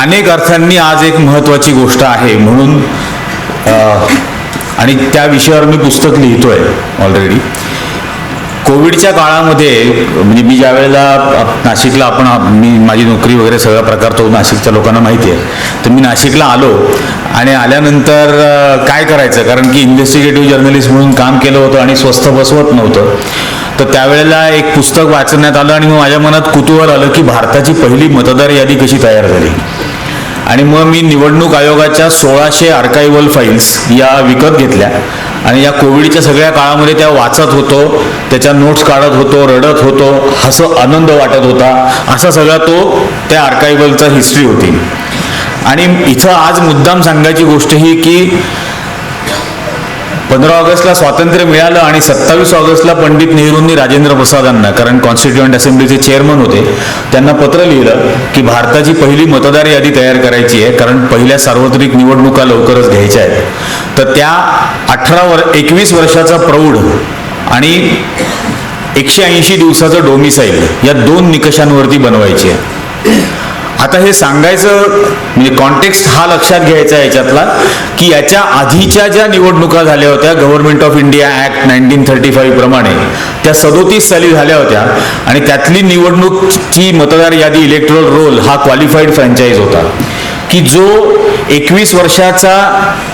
अनेक अर्थांनी आज एक महत्त्वाची गोष्ट आहे म्हणून आणि त्या विषयावर मी पुस्तक लिहितोय ऑलरेडी कोविडच्या काळामध्ये म्हणजे मी ज्या वेळेला नाशिकला आपण मी माझी नोकरी वगैरे सगळा प्रकार तो नाशिकच्या लोकांना माहिती आहे. तर मी नाशिकला आलो आणि आल्यानंतर काय करायचं? कारण की इन्व्हेस्टिगेटिव्ह जर्नलिस्ट म्हणून काम केलं होतं आणि स्वस्त बसवत नव्हतं. तर त्यावेळेला एक पुस्तक वाचण्यात आलं आणि मग माझ्या मनात कुतूहल आलं की भारताची पहिली मतदार यादी कशी तयार झाली? आणि मग मी निवडणूक आयोगाच्या सोळाशे आर्कायवल फाईल्स या विकत घेतल्या. आणि या कोविडच्या सगळ्या काळामध्ये त्या वाचत होतो त्याच्या नोट्स काढत होतो रडत होतो हसं आनंद वाटत होता. असा सगळा तो त्या आर्कायवलचा हिस्ट्री होती. आणि इथं आज मुद्दाम सांगायची गोष्ट ही की पंधरा ऑगस्टला स्वातंत्र्य मिळालं आणि सत्तावीस ऑगस्टला पंडित नेहरूंनी राजेंद्र प्रसादांना कारण कॉन्स्टिट्युएंट असेंब्लीचे चेअरमन होते त्यांना पत्र लिहिलं की भारताची पहिली मतदार यादी तयार करायची आहे कारण पहिल्या सार्वत्रिक निवडणुका लवकरच घ्यायच्या आहेत. तर त्या अठरा वर एकवीस वर्षाचा प्रौढ आणि एकशे ऐंशी दिवसाचं डोमिसाईल या दोन निकषांवरती बनवायची आहे. आता हे सांगायचं म्हणजे कॉन्टेक्स्ट हा लक्षात घ्यायचा याच्यातला की याच्या आधीच्या ज्या निवडणुका झाल्या होत्या government of India act nineteen thirty five प्रमाणे त्या सदोतीस साली झाल्या होत्या आणि त्यातली निवडणूकची मतदार यादी इलेक्ट्रल रोल हा क्वालिफाईड फ्रँचाईज होता. की जो एकवीस वर्षाचा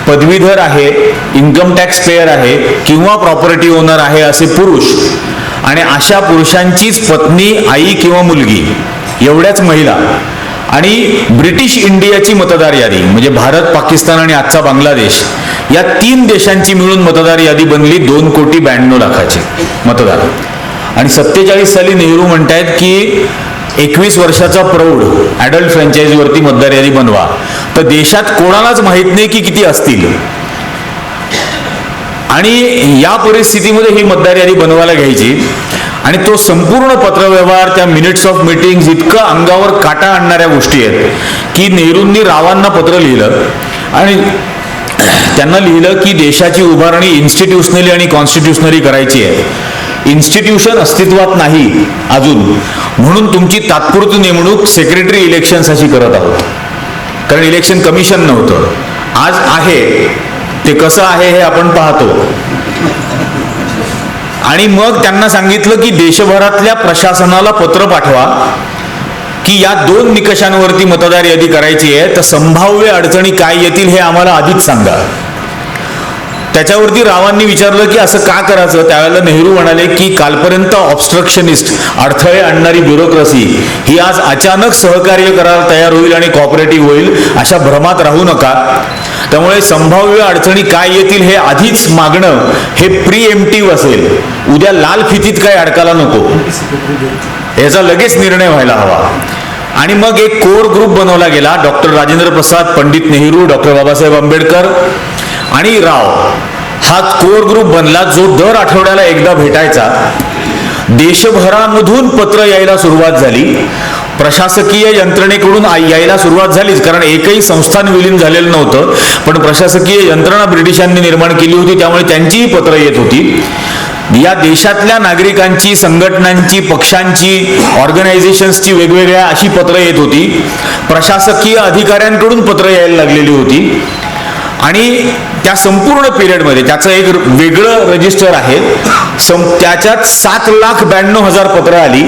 पदवीधर आहे इन्कम टॅक्स क्लेअर आहे किंवा प्रॉपर्टी ओनर आहे असे पुरुष आणि अशा पुरुषांचीच पत्नी आई किंवा मुलगी एवढ्याच महिला आणि ब्रिटिश इंडियाची मतदार यादी म्हणजे भारत पाकिस्तान आणि आजचा बांगलादेश या तीन देशांची मिळून मतदार यादी बनली दोन कोटी ब्याण्णव लाखाची मतदार. आणि सत्तेचाळीस साली नेहरू म्हणतायत की एकवीस वर्षाचा प्रौढ ॲडल्ट फ्रँचायझीवरती मतदार यादी बनवा. तर देशात कोणालाच माहीत नाही की किती असतील. आणि या परिस्थितीमध्ये ही मतदार यादी बनवायला घ्यायची. आणि तो संपूर्ण पत्रव्यवहार त्या मिनिट्स ऑफ मीटिंग्स इतकं अंगावर काटा आणणाऱ्या गोष्टी आहेत की नेहरूंनी रावांना पत्र लिहिलं आणि त्यांना लिहिलं की देशाची उभारणी इन्स्टिट्यूशनली आणि कॉन्स्टिट्युशनली करायची आहे. इन्स्टिट्यूशन अस्तित्वात नाही अजून. म्हणून तुमची तात्पुरती नेमणूक सेक्रेटरी इलेक्शन्स अशी करत आहोत. कारण इलेक्शन कमिशन नव्हतं. आज आहे. ते कसं आहे हे आपण पाहतो. आणि मग त्यांना सांगितलं की देशभरातल्या प्रशासनाला पत्र पाठवा की या दोन निकषांवरती मतदार यादी करायची आहे तर संभाव्य अडचणी काय येतील हे आम्हाला आधीच सांगा. त्याच्यावरती रावांनी विचारलं की असं का करायचं? त्यावेळेला नेहरू म्हणाले की कालपर्यंत ऑब्स्ट्रक्शनिस्ट अडथळे आणणारी ब्युरोक्रेसी ही आज अचानक सहकार्य करायला तयार होईल आणि कॉपरेटिव्ह होईल अशा भ्रमात राहू नका. त्यामुळे संभाव्य अडचणी काय येतील हे आधीच मागणं हे प्री एमटीव्ह असेल. उद्या लाल फितीत काय अडकायला नको. याचा लगेच निर्णय व्हायला हवा. आणि मग एक कोर ग्रुप बनवला गेला डॉक्टर राजेंद्र प्रसाद पंडित नेहरू डॉक्टर बाबासाहेब आंबेडकर आणि राव. हा कोर ग्रुप बनला जो दर आठवड्याला एकदा भेटायचा. देशभरामधून पत्र यायला सुरुवात झाली. प्रशासकीय यंत्रणेकडून यायला सुरुवात झालीच. कारण एकही संस्थान विलीन झालेलं नव्हतं. पण प्रशासकीय यंत्रणा ब्रिटिशांनी निर्माण केली होती. त्यामुळे त्यांचीही पत्र येत होती. या देशातल्या नागरिकांची संघटनांची पक्षांची ऑर्गनायझेशन्सची वेगवेगळ्या अशी पत्र येत होती. प्रशासकीय अधिकाऱ्यांकडून पत्र यायला लागलेली होती. आणि त्या संपूर्ण पिरियडमध्ये त्याचं एक वेगळं रजिस्टर आहे. सं त्याच्यात सात लाख ब्याण्णव हजार पत्रं आली.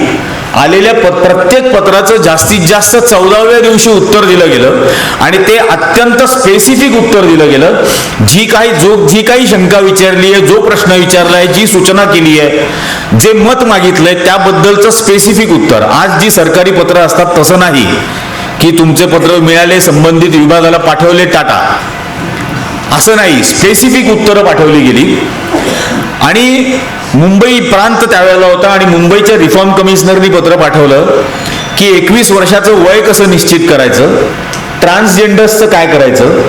आलेल्या प प्रत्येक पत्राचं जास्तीत जास्त चौदाव्या दिवशी उत्तर दिलं गेलं आणि ते अत्यंत स्पेसिफिक उत्तर दिलं गेलं. जी काही जो जी काही शंका विचारली आहे जो प्रश्न विचारला आहे जी सूचना केली आहे जे मत मागितलंय त्याबद्दलचं स्पेसिफिक उत्तर. आज जी सरकारी पत्र असतात तसं नाही. की तुमचे पत्र मिळाले संबंधित विभागाला पाठवले टाटा. असं नाही. स्पेसिफिक उत्तरं पाठवली गेली. आणि मुंबई प्रांत त्यावेळेला होता आणि मुंबईच्या रिफॉर्म कमिशनरनी पत्र पाठवलं की एकवीस वर्षाचं वय कसं निश्चित करायचं? ट्रान्सजेंडर्सचं काय करायचं?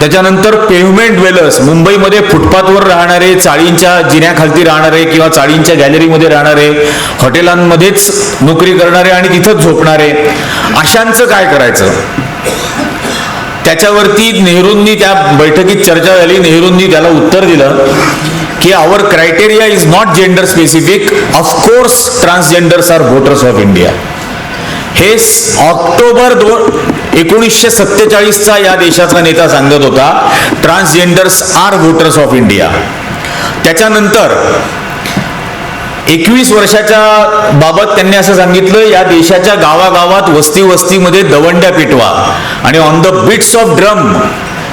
त्याच्यानंतर पेव्हमेंट ड्वेलर्स मुंबईमध्ये फुटपाथवर राहणारे चाळींच्या जिन्याखालती राहणारे किंवा चाळींच्या गॅलरीमध्ये राहणारे हॉटेलांमध्येच नोकरी करणारे आणि तिथंच झोपणारे अशांचं काय करायचं? त्याच्यावरती नेहरूंनी त्या बैठकीत चर्चा झाली. नेहरूंनी त्याला उत्तर दिलं. की our criteria is not gender specific of course transgenders are voters of India हे ऑक्टोबर दोन एकोणीसशे सत्तेचाळीसचा या देशाचा नेता सांगत होता transgenders are voters of India त्याच्यानंतर एकवीस वर्षाच्या बाबत त्यांनी असं सांगितलं या देशाच्या गावागावात वस्ती वस्तीमध्ये दवंड्या पेटवा आणि on the bits of drum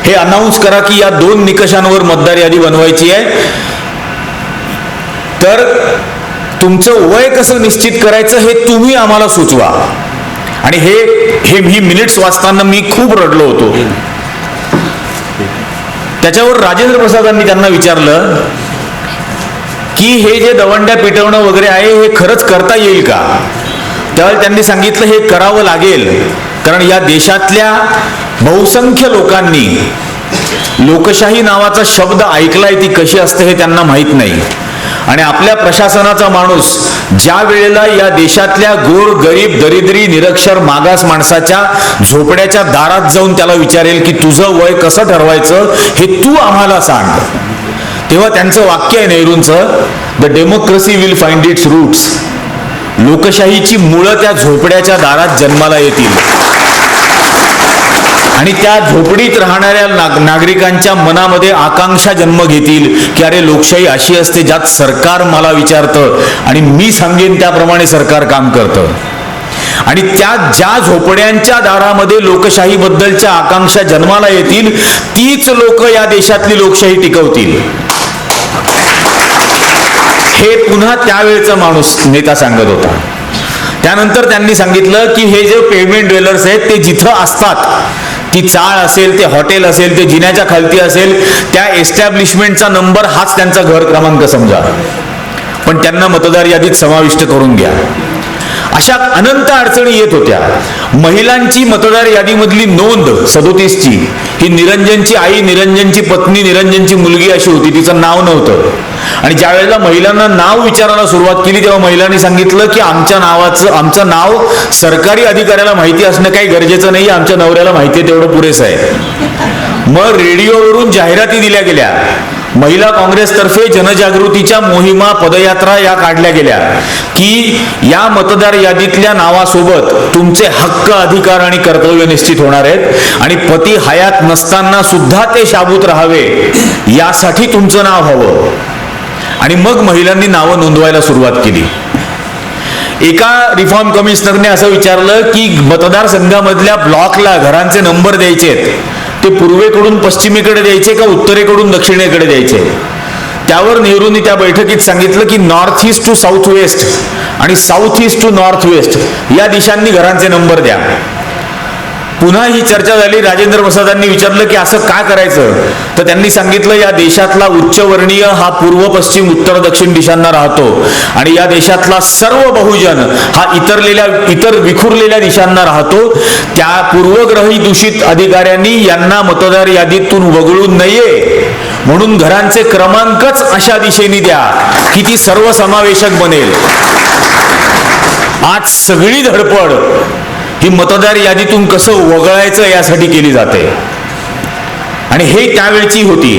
हे अनाऊन्स करा की या दोन निकषांवर मतदार यादी बनवायची आहे. तर तुमचं वय कसं निश्चित करायचं हे तुम्ही आम्हाला सुचवा. आणि हे हे मी मिनिट्स वाचताना मी खूप रडलो होतो. त्याच्यावर राजेंद्र प्रसादांनी त्यांना विचारलं की हे जे दवंड्या पिटवणं वगैरे आहे हे खरंच करता येईल का? त्यावेळेला त्यांनी सांगितलं हे करावं लागेल. कारण या देशातल्या बहुसंख्य लोकांनी लोकशाही नावाचा शब्द ऐकलाय ती कशी असते हे त्यांना माहीत नाही. आणि आपल्या प्रशासनाचा माणूस ज्या वेळेला या देशातल्या गोर गरीब दरिद्री निरक्षर मागास माणसाच्या झोपड्याच्या दारात जाऊन त्याला विचारेल की तुझं वय कसं ठरवायचं हे तू आम्हाला सांग. तेव्हा त्यांचं वाक्य आहे नेहरूंचं the democracy will find its roots लोकशाहीची मुळं त्या झोपड्याच्या दारात जन्माला येतील. आणि त्या झोपडीत राहणाऱ्या नाग- नागरिकांच्या मनामध्ये आकांक्षा जन्म घेतील की अरे लोकशाही अशी असते ज्यात सरकार मला विचारतं आणि मी सांगेन त्याप्रमाणे सरकार काम करतं. आणि त्या ज्या झोपड्यांच्या दारामध्ये लोकशाहीबद्दलच्या आकांक्षा जन्माला येतील तीच लोक या देशातली लोकशाही टिकवतील. हे पुन्हा त्यावेळचा माणूस नेता सांगत होता. त्यानंतर त्यांनी सांगितलं की हे जे पेमेंट ड्वेलर्स आहेत ते जिथं असतात ती चाळ असेल ते हॉटेल असेल ते जिन्याच्या खालती असेल त्या एस्टॅब्लिशमेंटचा नंबर हाच त्यांचा घर क्रमांक समजा. पण त्यांना मतदार यादीत समाविष्ट करून घ्या. अशा अनंत अडचणी येत होत्या. महिलांची मतदार यादीमधली नोंद सदोतीसची. ही निरंजनची आई निरंजनची पत्नी निरंजनची मुलगी अशी होती तिचं नाव नव्हतं. आणि ज्या वेळेला महिलांना नाव विचारायला सुरुवात केली तेव्हा महिलांनी सांगितलं की आमच्या नावाचं आमचं नाव सरकारी अधिकाऱ्याला माहिती असणं काही गरजेचं नाही आमच्या नवऱ्याला माहिती आहे तेवढं पुरेसं आहे. मग रेडिओवरून जाहिराती दिल्या गेल्या. महिला काँग्रेसतर्फे जनजागृतीच्या मोहिमा पदयात्रा या काढल्या गेल्या. की या मतदार यादीतल्या नावासोबत तुमचे हक्क अधिकार आणि कर्तव्य निश्चित होणार आहेत आणि पती हयात नसताना सुद्धा ते शाबूत राहावे यासाठी तुमचं नाव हवं. आणि मग महिलांनी नावं नोंदवायला सुरुवात केली. एका रिफॉर्म कमिशनरने असं विचारलं की मतदारसंघामधल्या ब्लॉकला घरांचे नंबर द्यायचे ते पूर्वेकडून पश्चिमेकडे द्यायचे का उत्तरेकडून दक्षिणेकडे द्यायचे? त्यावर नेहरूंनी त्या बैठकीत सांगितलं की north east to south west आणि south east to north west या दिशांनी घरांचे नंबर द्या. पुन्हा ही चर्चा झाली. राजेंद्र प्रसादांनी विचारलं की असं का करायचं? तर त्यांनी सांगितलं या देशातला उच्चवर्णीय हा पूर्व पश्चिम उत्तर दक्षिण दिशांना राहतो. आणि या देशातला सर्व बहुजन हा इतरलेल्या इतर विखुरलेल्या दिशांना राहतो. त्या पूर्वग्रही दूषित अधिकाऱ्यांनी यांना मतदार यादीतून वगळू नये. म्हणून घरांचे क्रमांकच अशा दिशेने द्या की ती सर्वसमावेशक बनेल. आज सगळी धडपड ही मतदार यादीतून कसं वगळायचं यासाठी केली जाते. आणि हे त्यावेळची होती.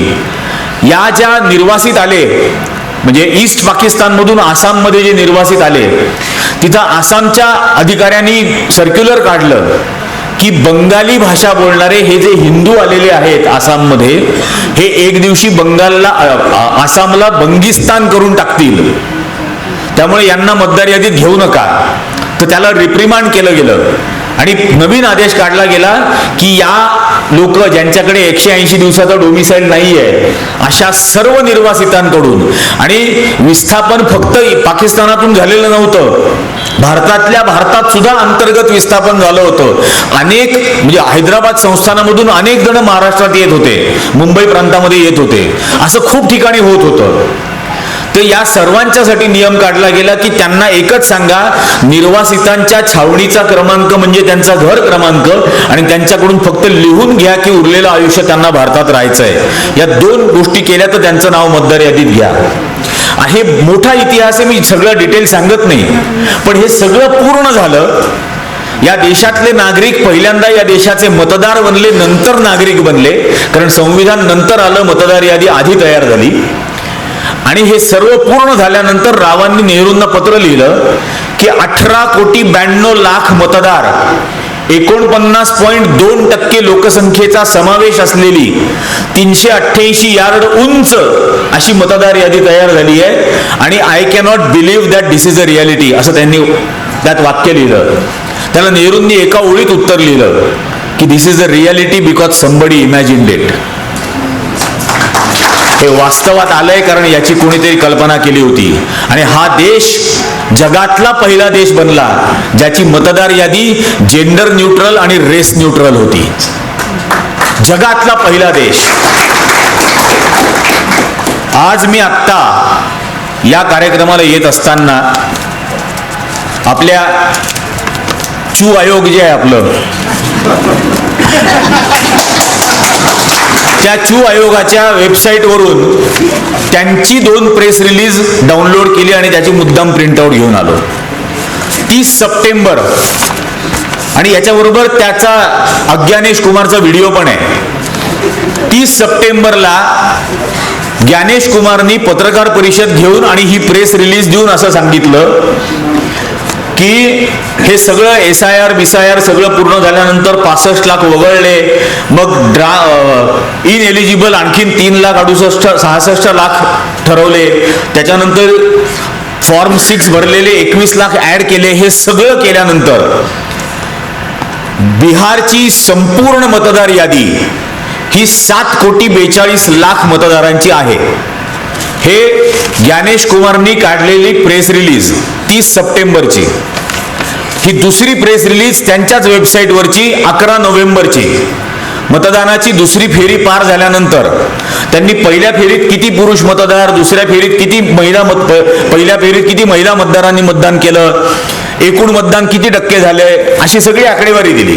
या ज्या निर्वासित आले म्हणजे ईस्ट पाकिस्तानमधून आसाममध्ये जे निर्वासित आले तिथं आसामच्या अधिकाऱ्यांनी सर्क्युलर काढलं की बंगाली भाषा बोलणारे हे जे हिंदू आलेले आहेत आसाममध्ये हे एक दिवशी बंगालला आसामला बंगिस्तान करून टाकतील. त्यामुळे यांना मतदार यादीत घेऊ नका. तर त्याला रिप्रिमांड केलं गेलं. आणि नवीन आदेश काढला गेला की या लोक ज्यांच्याकडे एकशे ऐंशी दिवसाचा डोमिसाईल नाही आहे अशा सर्व निर्वासितांकडून. आणि विस्थापन फक्त पाकिस्तानातून झालेलं नव्हतं. भारतातल्या भारतात सुद्धा अंतर्गत विस्थापन झालं होतं. अनेक म्हणजे हैदराबाद संस्थानामधून अनेक जण महाराष्ट्रात येत होते. मुंबई प्रांतामध्ये येत होते. असं खूप ठिकाणी होत होतं. तर या सर्वांच्यासाठी नियम काढला गेला की त्यांना एकच सांगा निर्वासितांच्या छावणीचा क्रमांक म्हणजे त्यांचा घर क्रमांक आणि त्यांच्याकडून फक्त लिहून घ्या की उरलेलं आयुष्य त्यांना भारतात राहायचंय. या दोन गोष्टी केल्या तर त्यांचं नाव मतदार यादीत घ्या. हे मोठा इतिहास आहे मी सगळं डिटेल सांगत नाही. पण हे सगळं पूर्ण झालं या देशातले नागरिक पहिल्यांदा या देशाचे मतदार बनले नंतर नागरिक बनले. कारण संविधान नंतर आलं मतदार यादी आधी तयार झाली. आणि हे सर्व पूर्ण झाल्यानंतर रावांनी नेहरूंना पत्र लिहिलं की अठरा कोटी ब्याण्णव लाख मतदार एकोणपन्नास पॉईंट दोन टक्के लोकसंख्येचा समावेश असलेली तीनशे अठ्ठ्याऐंशी यार्ड उंच अशी मतदार यादी तयार झाली आहे. आणि I cannot believe that this is a reality असं त्यांनी त्यात वाक्य लिहिलं. त्याला नेहरूंनी एका ओळीत उत्तर लिहिलं की this is a reality because somebody imagine that हे वास्तवात आलंय कारण याची कोणीतरी कल्पना केली होती. आणि हा देश जगातला पहिला देश बनला ज्याची मतदार यादी जेंडर न्यूट्रल आणि रेस न्यूट्रल होती. जगातला पहिला देश. आज मी आत्ता या कार्यक्रमाला येत असताना आपल्या चू आयोग जे आहे आपलं त्या चू आयोगाच्या वेबसाईटवरून त्यांची दोन प्रेस रिलीज डाउनलोड केली आणि त्याची मुद्दाम प्रिंटआउट घेऊन आलो. तीस सप्टेंबर. आणि याच्याबरोबर त्याचा अज्ञानेश कुमारचा व्हिडिओ पण आहे. तीस सप्टेंबरला ज्ञानेश कुमारनी पत्रकार परिषद घेऊन आणि ही प्रेस रिलीज देऊन असं सांगितलं की हे सगळं एस आय आर बिस आय आर सगळं पूर्ण झाल्यानंतर पासष्ट लाख वगळले. मग ड्रा इन एलिजिबल आणखीन तीन लाख अडुसष्ट सहासष्ट लाख ठरवले. त्याच्यानंतर फॉर्म सिक्स भरलेले एकवीस लाख ऍड केले. हे सगळं केल्यानंतर बिहारची संपूर्ण मतदार यादी ही सात कोटी बेचाळीस लाख मतदारांची आहे. हे ज्ञानेश कुमारनी काढलेली प्रेस रिलीज तीस सप्टेंबरची. ही दुसरी प्रेस रिलीज त्यांच्याच वेबसाईटवरची अकरा नोव्हेंबरची. मतदानाची दुसरी फेरी पार झाल्यानंतर त्यांनी पहिल्या फेरीत किती पुरुष मतदार दुसऱ्या फेरीत किती महिला मत पहिल्या फेरीत किती महिला मतदारांनी मतदान केलं एकूण मतदान किती टक्के झाले अशी सगळी आकडेवारी दिली.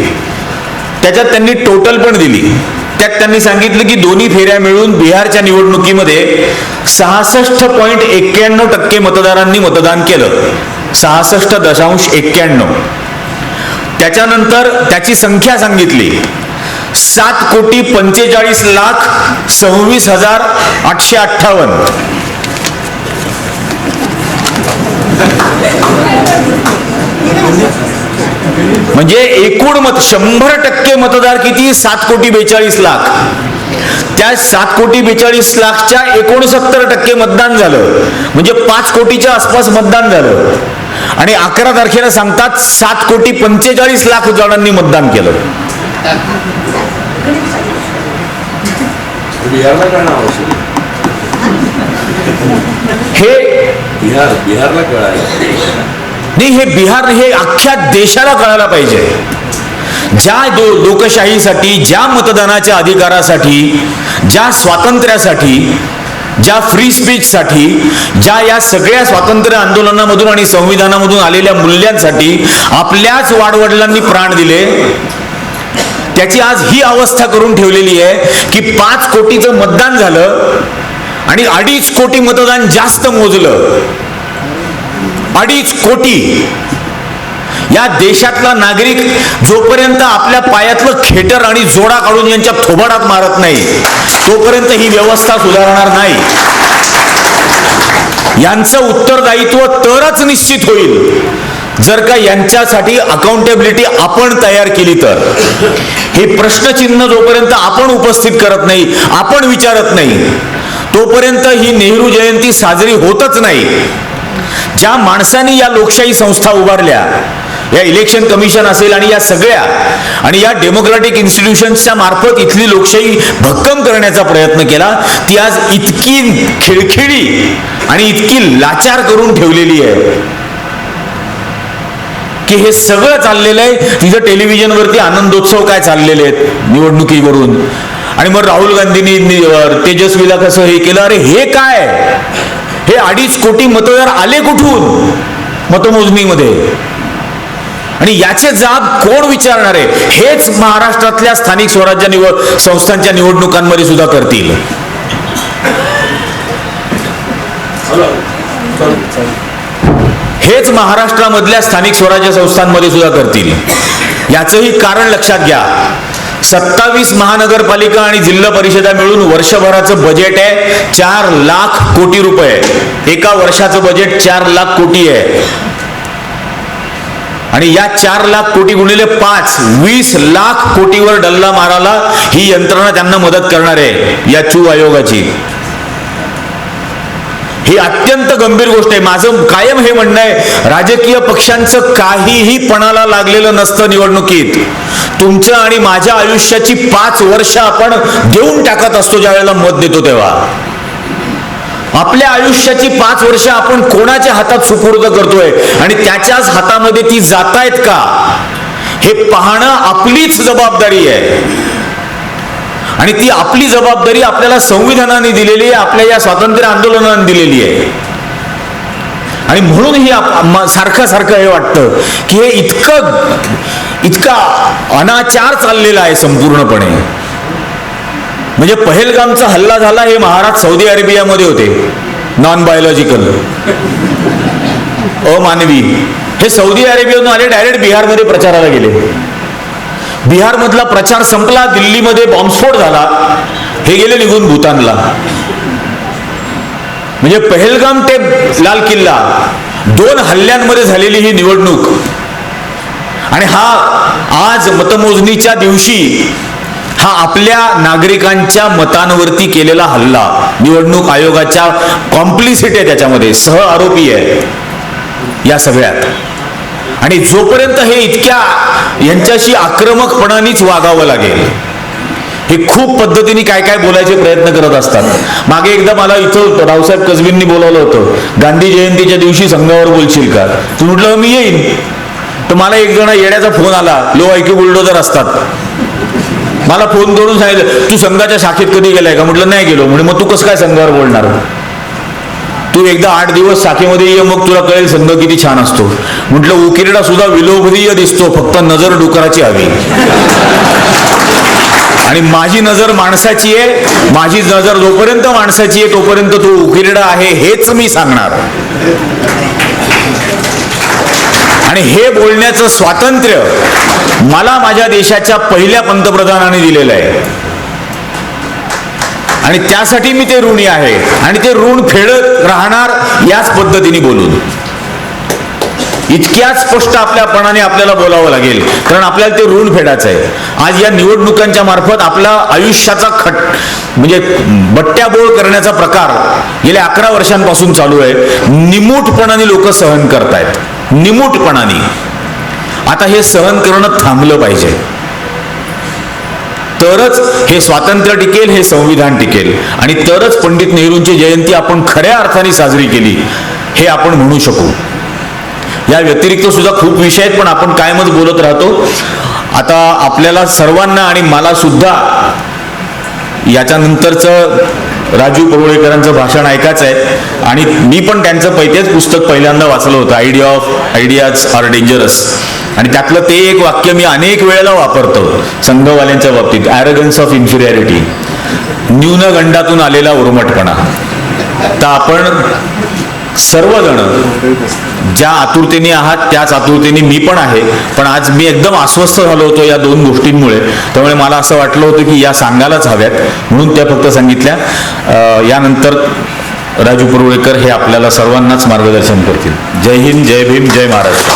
त्याच्यात त्यांनी टोटल पण दिली. त्यात त्यांनी सांगितलं की दोन्ही फेऱ्या मिळून बिहारच्या निवडणुकीमध्ये सहासष्ट पॉईंट एक्क्याण्णव टक्के मतदारांनी मतदान केलं. सहासष्ट दशांश एक्क्याण्णव. त्याच्यानंतर त्याची संख्या सांगितली. सात कोटी पंचेचाळीस लाख सव्वीस हजार आठशे अठ्ठावन्न. म्हणजे एकूण मत शंभर टक्के मतदार किती? सात कोटी बेचाळीस लाख. त्या सात कोटी बेचाळीस लाखच्या एकोणसत्तर टक्के मतदान झालं. म्हणजे पाच कोटीच्या आसपास मतदान झालं. आणि अकरा तारखेला सांगतात सात कोटी पंचेचाळीस लाख जणांनी मतदान केलं. हे बिहार बिहारला कळायला. नाही हे बिहार हे अख्ख्या देशाला कळायला पाहिजे. ज्या दो लोकशाहीसाठी ज्या मतदानाच्या अधिकारासाठी ज्या स्वातंत्र्यासाठी ज्या फ्री स्पीचसाठी ज्या या सगळ्या स्वातंत्र्य आंदोलनामधून आणि संविधानामधून आलेल्या मूल्यांसाठी आपल्याच वाडवडिलांनी प्राण दिले. त्याची आज ही अवस्था करून ठेवलेली आहे की पाच कोटीचं मतदान झालं आणि अडीच कोटी मतदान जास्त मोजलं. अडीच कोटी या देशातला नागरिक जोपर्यंत आपल्या पायातलं खेटर आणि जोडा काढून यांच्या थोबाडात मारत नाही तोपर्यंत ही व्यवस्था सुधारणार नाही. यांचं उत्तरदायित्व तरच निश्चित होईल. जर का यांच्यासाठी अकाउंटेबिलिटी आपण तयार केली तर. हे प्रश्नचिन्ह जोपर्यंत आपण उपस्थित करत नाही आपण विचारत नाही तोपर्यंत ही नेहरू जयंती साजरी होतच नाही. ज्या माणसांनी या लोकशाही संस्था उभारल्या या इलेक्शन कमिशन असेल आणि या सगळ्या आणि या डेमोक्रॅटिक इन्स्टिट्यूशन्सच्या मार्फत इथली लोकशाही भक्कम करण्याचा प्रयत्न केला ती आज इतकी खिळखिळी आणि इतकी लाचार करून ठेवलेली आहे. की हे सगळं चाललेलं आहे तिथं टेलिव्हिजनवरती आनंदोत्सव काय चाललेले आहेत निवडणुकीवरून. आणि मग राहुल गांधींनी तेजस्वीला कसं हे केलं? अरे हे काय? हे अडीच कोटी मतदार आले कुठून? मतमोजणीमध्ये. आणि याचे जाब कोण विचारणार? आहे हेच महाराष्ट्रातल्या स्थानिक स्वराज्य निवड संस्थांच्या निवडणुकांमध्ये सुद्धा करतील. हेच महाराष्ट्रामधल्या स्थानिक स्वराज्य संस्थांमध्ये सुद्धा करतील. याचंही कारण लक्षात घ्या. सत्तावीस महानगरपालिका आणि जिल्हा परिषदा मिळून वर्षभराचं बजेट आहे. चार लाख कोटी रुपये. एका वर्षाचं बजेट चार लाख कोटी आहे. आणि या चार लाख कोटी गुणिले पाच वीस लाख कोटीवर डल्ला मारायला ही यंत्रणा त्यांना मदत करणार आहे या चू आयोगाची. ही अत्यंत गंभीर गोष्ट आहे. माझं कायम हे म्हणणं आहे राजकीय पक्षांचं काहीही पणाला लागलेलं नसतं निवडणुकीत. तुमचं आणि माझ्या आयुष्याची पाच वर्ष आपण देऊन टाकत असतो ज्या वेळेला मत देतो तेव्हा. आपल्या आयुष्याची पाच वर्ष आपण कोणाच्या हातात सुपूर्द करतोय आणि त्याच्याच हातामध्ये ती जातायत का? हे पाहणं आपलीच जबाबदारी आहे. आणि ती आपली जबाबदारी आपल्याला संविधानाने दिलेली आहे आपल्या या स्वातंत्र्य आंदोलनाने दिलेली आहे. आणि म्हणूनही सारखं सारखं हे वाटतं की हे इतकं इतका अनाचार चाललेला आहे संपूर्णपणे. म्हणजे पहेलगामचा हल्ला झाला हे महाराज सौदी अरेबियामध्ये होते नॉन बायोलॉजिकल अमानवी. हे सौदी अरेबियातून आले डायरेक्ट बिहारमध्ये प्रचाराला गेले. बिहारमधला प्रचार संपला दिल्लीमध्ये बॉम्बस्फोट झाला. हे गेले निघून भूतानला. म्हणजे पहलगाम ते लाल किल्ला दोन हल्ल्यांमध्ये झालेली ही निवडणूक. आणि हा आज मतमोजणीच्या दिवशी हा आपल्या नागरिकांच्या मतांवरती केलेला हल्ला. निवडणूक आयोगाच्या कॉम्प्लिसिटी आहे त्याच्यामध्ये सह आरोपी आहे या सगळ्यात. आणि जोपर्यंत हे इतक्या यांच्याशी आक्रमकपणानेच वागावं लागेल हे खूप पद्धतीने काय काय बोलायचे प्रयत्न करत असतात. मागे एकदा मला इथं रावसाहेब कसबींनी बोलावलं होतं गांधी जयंतीच्या दिवशी संघावर बोलशील का? तू म्हटलं मी येईन. तर मला एक जण येण्याचा फोन आला लो ऐक्यू बुलडोजर असतात. मला फोन करून सांगितलं तू संघाच्या शाखेत कधी गेलाय का? म्हटलं नाही गेलो. म्हणजे मग तू कसं काय संघावर बोलणार? तू एकदा आठ दिवस शाखेमध्ये ये मग तुला कळेल संघ किती छान असतो. म्हटलं उकिरडा सुद्धा विलोभनीय दिसतो फक्त नजर डुकराची हवी. आणि माझी नजर माणसाची आहे माझी नजर जोपर्यंत माणसाची आहे तोपर्यंत तो उकिरडा आहे हेच मी सांगणार. आणि हे बोलण्याचं स्वातंत्र्य मला माझ्या देशाच्या पहिल्या पंतप्रधानाने दिलेलं आहे. आणि त्यासाठी मी ते ऋणी आहे. आणि ते ऋण फेडत राहणार याच पद्धतीने बोलून. इतक्याच स्पष्ट आपल्यापणाने आपल्याला बोलावं लागेल. कारण आपल्याला ते ऋण फेडायचं आहे आज या निवडणुकांच्या मार्फत आपला आयुष्याचा खट म्हणजे बट्ट्याबोळ करण्याचा प्रकार गेल्या अकरा वर्षांपासून चालू आहे. निमूटपणाने लोक सहन करतायत. निमूटपणाने. आता हे सहन करणं थांबलं पाहिजे. तरच हे स्वातंत्र्य टिकेल हे संविधान टिकेल. आणि तरच पंडित नेहरूंची जयंती आपण खऱ्या अर्थाने साजरी केली हे आपण म्हणू शकू. या व्यतिरिक्त सुद्धा खूप विषय आहेत पण आपण कायमच बोलत राहतो. आता आपल्याला सर्वांना आणि मला सुद्धा याच्यानंतरचं राजू परुळेकरांचं भाषण ऐकायचं आहे. आणि मी पण त्यांचं पैतेच पुस्तक पहिल्यांदा वाचलं होतं idea of ideas are dangerous आणि त्यातलं ते एक वाक्य मी अनेक वेळेला वापरतो संघवाल्यांच्या बाबतीत ॲरगन्स ऑफ इन्फिरियरिटी न्यूनगंडातून आलेला उर्मटपणा. तर आपण सर्वजण ज्या आतुरतेने आहात त्याच आतुरतेने मी पण आहे. पण आज मी एकदम अस्वस्थ झालो होतो या दोन गोष्टींमुळे. त्यामुळे मला असं वाटलं होतं की या सांगायलाच हव्यात. म्हणून त्या फक्त सांगितल्या. यानंतर राजू पुरवळेकर हे आपल्याला सर्वांनाच मार्गदर्शन करतील. जय हिंद जय भीम जय महाराष्ट्र.